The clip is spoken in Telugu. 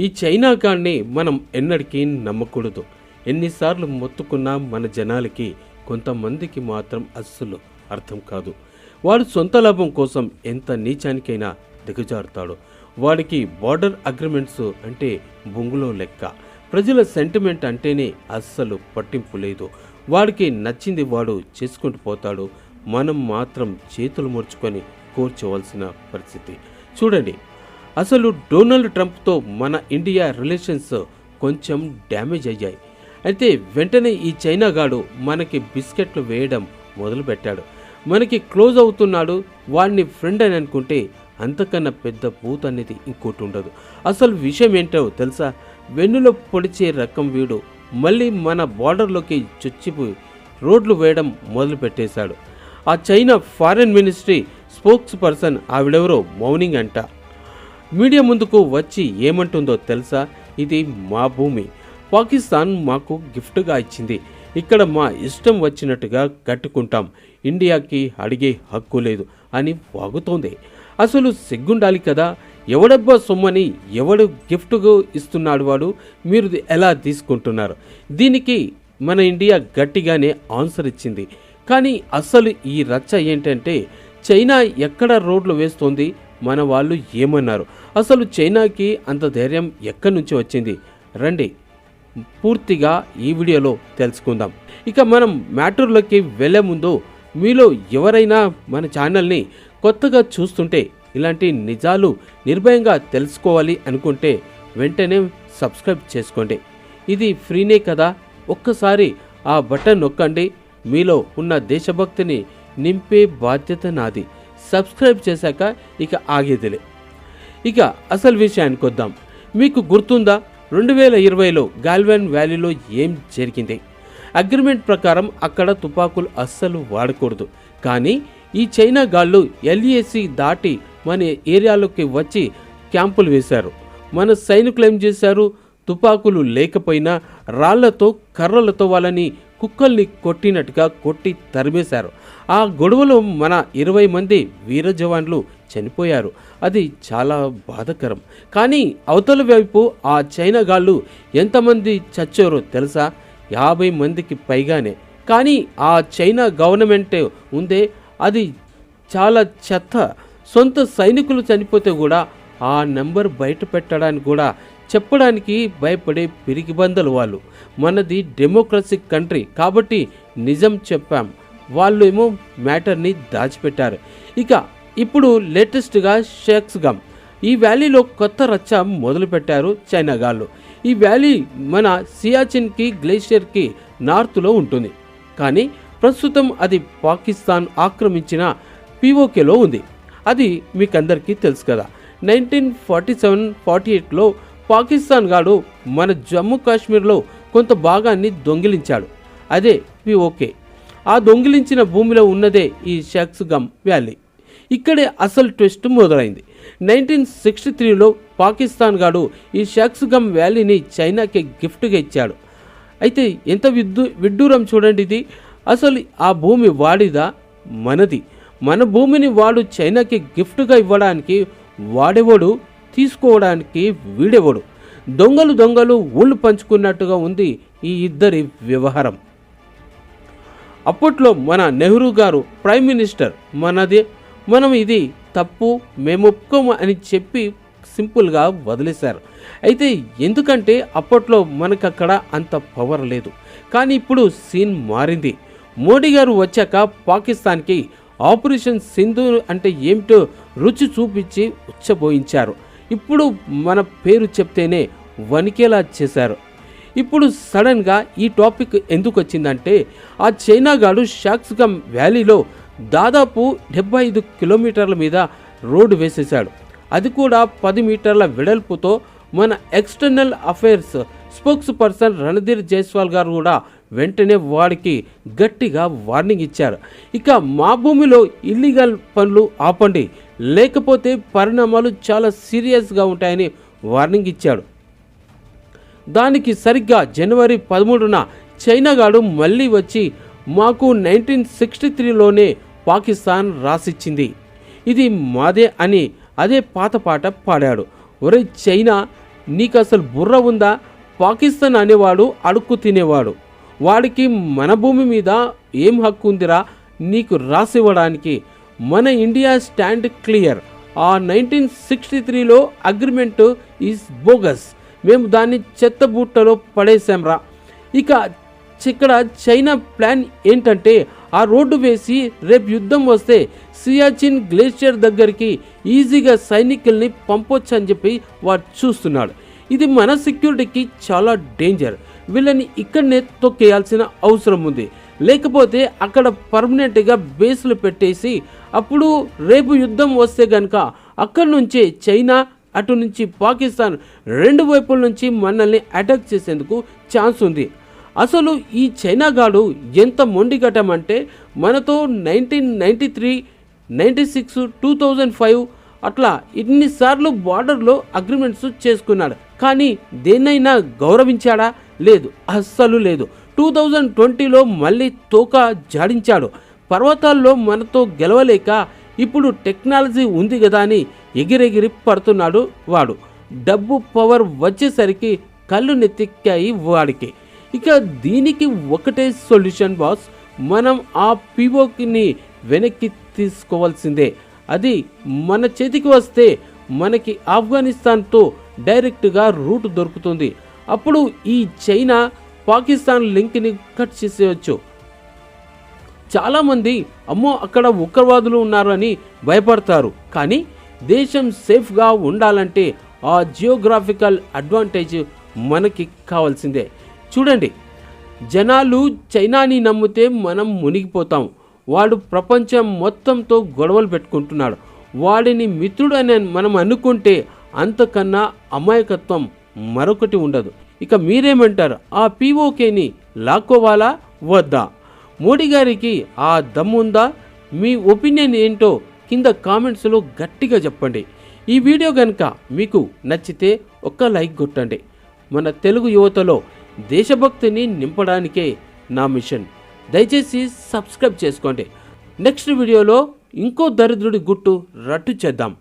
ఈ చైనా గాడిని మనం ఎన్నటికీ నమ్మకూడదు. ఎన్నిసార్లు మొత్తుకున్నా మన జనాలకి కొంతమందికి మాత్రం అస్సలు అర్థం కాదు. వాడు సొంత లాభం కోసం ఎంత నీచానికైనా దిగజారుతాడు. వాడికి బార్డర్ అగ్రిమెంట్స్ అంటే బొంగులో లెక్క. ప్రజల సెంటిమెంట్ అంటేనే అస్సలు పట్టింపు లేదు. వాడికి నచ్చింది వాడు చేసుకుంటూ పోతాడు. మనం మాత్రం చేతులు ముడుచుకొని కూర్చోవలసిన పరిస్థితి. చూడండి అసలు డొనాల్డ్ ట్రంప్తో మన ఇండియా రిలేషన్స్ కొంచెం డ్యామేజ్ అయ్యాయి. అయితే వెంటనే ఈ చైనా గాడు మనకి బిస్కెట్లు వేయడం మొదలుపెట్టాడు. మనకి క్లోజ్ అవుతున్నాడు వాడిని ఫ్రెండ్ అని అనుకుంటే అంతకన్నా పెద్ద పూత అనేది ఇంకోటి ఉండదు. అసలు విషయం ఏంటో తెలుసా? వెన్నులో పొడిచే రకం వీడు మళ్ళీ మన బార్డర్లోకి చొచ్చిపోయి రోడ్లు వేయడం మొదలుపెట్టేశాడు. ఆ China foreign ministry spokesperson ఆవిడెవరో మౌనింగ్ అంట. మీడియా ముందుకు వచ్చి ఏమంటుందో తెలుసా? ఇది మా భూమి. పాకిస్తాన్ మాకు గిఫ్ట్గా ఇచ్చింది. ఇక్కడ మా ఇష్టం వచ్చినట్టుగా కట్టుకుంటాం. ఇండియాకి అడిగే హక్కు లేదు అని వాగుతోంది. అసలు సిగ్గుండాలి కదా? ఎవడబ్బా సొమ్మని ఎవడు గిఫ్ట్గా ఇస్తున్నాడు వాడు? మీరు ఎలా తీసుకుంటున్నారు? దీనికి మన ఇండియా గట్టిగానే ఆన్సర్ ఇచ్చింది. కానీ అసలు ఈ రచ్చ ఏంటంటే చైనా ఎక్కడ రోడ్లు వేస్తోంది? మన వాళ్ళు ఏమన్నారు? అసలు చైనాకి అంత ధైర్యం ఎక్కడి నుంచి వచ్చింది? రండి పూర్తిగా ఈ వీడియోలో తెలుసుకుందాం. ఇక మనం మ్యాటర్లోకి వెళ్ళే ముందు మీలో ఎవరైనా మన ఛానల్ని కొత్తగా చూస్తుంటే ఇలాంటి నిజాలు నిర్భయంగా తెలుసుకోవాలి అనుకుంటే వెంటనే సబ్స్క్రైబ్ చేసుకోండి. ఇది ఫ్రీనే కదా? ఒక్కసారి ఆ బటన్ నొక్కండి. మీలో ఉన్న దేశభక్తిని నింపే బాధ్యత నాది. సబ్స్క్రైబ్ చేశాక ఇక ఆగేదిలే ఇక అసలు విషయానికి వద్దాం. మీకు గుర్తుందా? రెండు వేల ఇరవైలో గాల్వాన్ వ్యాలీలో ఏం జరిగింది? అగ్రిమెంట్ ప్రకారం అక్కడ తుపాకులు అస్సలు వాడకూడదు. కానీ ఈ చైనా గాళ్ళు ఎల్ఈఎస్సి దాటి మన ఏరియాలోకి వచ్చి క్యాంపులు వేశారు. మన సైనికులు ఏం చేశారు? తుపాకులు లేకపోయినా రాళ్ళతో కర్రలతో వాళ్ళని కుక్కల్ని కొట్టినట్టుగా కొట్టి తరిమేశారు. ఆ గొడవలో మన ఇరవై మంది వీర జవాన్లు చనిపోయారు. అది చాలా బాధకరం. కానీ అవతల వైపు ఆ చైనా గాళ్ళు ఎంతమంది చచ్చారో తెలుసా? యాభై మందికి పైగానే. కానీ ఆ చైనా గవర్నమెంట్ ఉందే అది చాలా చెత్త. సొంత సైనికులు చనిపోతే కూడా ఆ నెంబర్ బయట పెట్టడానికి కూడా చెప్పడానికి భయపడే పిరిగిబందలు వాళ్ళు. మనది డెమోక్రసిక్ కంట్రీ కాబట్టి నిజం చెప్పాం. వాళ్ళు ఏమో మ్యాటర్ని దాచిపెట్టారు. ఇక ఇప్పుడు లేటెస్ట్గా షేక్స్ గమ్. ఈ వ్యాలీలో కొత్త రచ్చ మొదలుపెట్టారు చైనా గాళ్ళు. ఈ వ్యాలీ మన సియాచిన్కి గ్లేషియర్కి నార్త్లో ఉంటుంది. కానీ ప్రస్తుతం అది పాకిస్తాన్ ఆక్రమించిన పీఓకేలో ఉంది. అది మీకందరికీ తెలుసు కదా. నైన్టీన్ ఫార్టీ సెవెన్ ఫార్టీ ఎయిట్లో పాకిస్తాన్ గాడు మన జమ్మూ కాశ్మీర్లో కొంత భాగాన్ని దొంగిలించాడు. అదే పిఓకే ఆ దొంగిలించిన భూమిలో ఉన్నదే ఈ షాక్స్గమ్ వ్యాలీ ఇక్కడే అసలు ట్విస్ట్ మొదలైంది. నైన్టీన్ సిక్స్టీ త్రీలో పాకిస్తాన్ గాడు ఈ షక్స్గమ్ వ్యాలీని చైనాకి గిఫ్ట్గా ఇచ్చాడు. అయితే ఎంత విద్దు విడ్డూరం చూడండి ఇది. అసలు ఆ భూమి వాడిదా? మనది. మన భూమిని వాడు చైనాకి గిఫ్ట్గా ఇవ్వడానికి వాడేవాడు? తీసుకోవడానికి వీడెవడు? దొంగలు దొంగలు ఊళ్ళు పంచుకున్నట్టుగా ఉంది ఈ ఇద్దరి వ్యవహారం. అప్పట్లో మన నెహ్రూ గారు ప్రైమ్ మినిస్టర్ మనది మనం ఇది తప్పు మేము ఒప్పుకోము అని చెప్పి సింపుల్గా వదిలేశారు. అయితే ఎందుకంటే అప్పట్లో మనకు అక్కడ అంత పవర్ లేదు. కానీ ఇప్పుడు సీన్ మారింది. మోడీ గారు వచ్చాక పాకిస్తాన్కి ఆపరేషన్ సింధు అంటే ఏమిటో రుచి చూపించి ఉచ్చబోయించారు. ఇప్పుడు మన పేరు చెప్తేనే వణికేలా చేశారు. ఇప్పుడు సడన్గా ఈ టాపిక్ ఎందుకు వచ్చిందంటే ఆ చైనా గాడు షాక్స్గమ్ వ్యాలీలో దాదాపు డెబ్బై ఐదు కిలోమీటర్ల మీద రోడ్డు వేసేశాడు. అది కూడా పది మీటర్ల వెడల్పుతో మన external affairs spokesperson Randhir Jaiswal గారు కూడా వెంటనే వాడికి గట్టిగా వార్నింగ్ ఇచ్చారు. ఇక మా భూమిలో ఇల్లీగల్ పనులు ఆపండి. లేకపోతే పరిణామాలు చాలా సీరియస్గా ఉంటాయని వార్నింగ్ ఇచ్చాడు. దానికి సరిగ్గా జనవరి పదమూడున చైనాగాడు మళ్ళీ వచ్చి మాకు నైన్టీన్ సిక్స్టీ త్రీలోనే పాకిస్తాన్ రాసిచ్చింది. ఇది మాదే అని అదే పాత పాట పాడాడు. ఒరే చైనా నీకు అసలు బుర్ర ఉందా? పాకిస్తాన్ అనేవాడు అడుక్కు తినేవాడు. వాడికి మన భూమి మీద ఏం హక్కు ఉందిరా? నీకు రాసివ్వడానికి మన ఇండియా స్టాండ్ క్లియర్ ఆ నైన్టీన్ సిక్స్టీ త్రీలో అగ్రిమెంట్ ఈజ్ బోగస్ మేము దాన్ని చెత్త బుట్టలో పడేసాంరా ఇక ఇక్కడ చైనా ప్లాన్ ఏంటంటే ఆ రోడ్డు వేసి రేపు యుద్ధం వస్తే సియాచిన్ గ్లేషియర్ దగ్గరికి ఈజీగా సైనికుల్ని పంపొచ్చు అని చెప్పి వాడు చూస్తున్నాడు. ఇది మన సెక్యూరిటీకి చాలా డేంజర్ వీళ్ళని ఇక్కడనే తొక్కేయాల్సిన అవసరం ఉంది. లేకపోతే అక్కడ పర్మనెంట్గా బేస్లు పెట్టేసి అప్పుడు రేపు యుద్ధం వస్తే గనక అక్కడి నుంచే చైనా అటు నుంచి పాకిస్తాన్ రెండు వైపుల నుంచి మనల్ని అటాక్ చేసేందుకు ఛాన్స్ ఉంది. అసలు ఈ చైనా గాడు ఎంత మొండిగటం అంటే మనతో nineteen ninety three ninety six two thousand five అట్లా ఇన్నిసార్లు బార్డర్లో అగ్రిమెంట్స్ చేసుకున్నాడు. కానీ దేన్నైనా గౌరవించాడా? లేదు. అస్సలు లేదు. టూ థౌజండ్ ట్వంటీలో మళ్ళీ తోక జాడించాడు. పర్వతాల్లో మనతో గెలవలేక ఇప్పుడు టెక్నాలజీ ఉంది కదా అని ఎగిరెగిరి పడుతున్నాడు వాడు. డబ్బు పవర్ వచ్చేసరికి కళ్ళు నెత్తిక్కాయి వాడికి. ఇక దీనికి ఒకటే సొల్యూషన్ బాస్ మనం ఆ పీఓకిని వెనక్కి తీసుకోవాల్సిందే. అది మన చేతికి వస్తే మనకి ఆఫ్ఘనిస్తాన్తో డైరెక్ట్గా రూట్ దొరుకుతుంది. అప్పుడు ఈ చైనా పాకిస్తాన్ లింక్ని కట్ చేసేయచ్చు. చాలామంది అమ్మో అక్కడ ఉగ్రవాదులు ఉన్నారు అని భయపడతారు. కానీ దేశం సేఫ్గా ఉండాలంటే ఆ జియోగ్రాఫికల్ అడ్వాంటేజ్ మనకి కావాల్సిందే. చూడండి జనాలు చైనాని నమ్మితే మనం మునిగిపోతాం. వాడు ప్రపంచం మొత్తంతో గొడవలు పెట్టుకుంటున్నాడు. వాడిని మిత్రుడు అని మనం అనుకుంటే అంతకన్నా అమాయకత్వం మరొకటి ఉండదు. ఇక మీరేమంటారు? ఆ పీఓకేని లాక్కోవాలా? వద్దా. మోడీ గారికి ఆ దమ్ముందా? మీ ఒపీనియన్ ఏంటో కింద కామెంట్స్లో గట్టిగా చెప్పండి. ఈ వీడియో కనుక మీకు నచ్చితే ఒక్క లైక్ కొట్టండి. మన తెలుగు యువతలో దేశభక్తిని నింపడానికే నా మిషన్. దయచేసి సబ్స్క్రైబ్ చేసుకోండి. నెక్స్ట్ వీడియోలో ఇంకో దరిద్రుడి గుట్టు రట్టు చేద్దాం.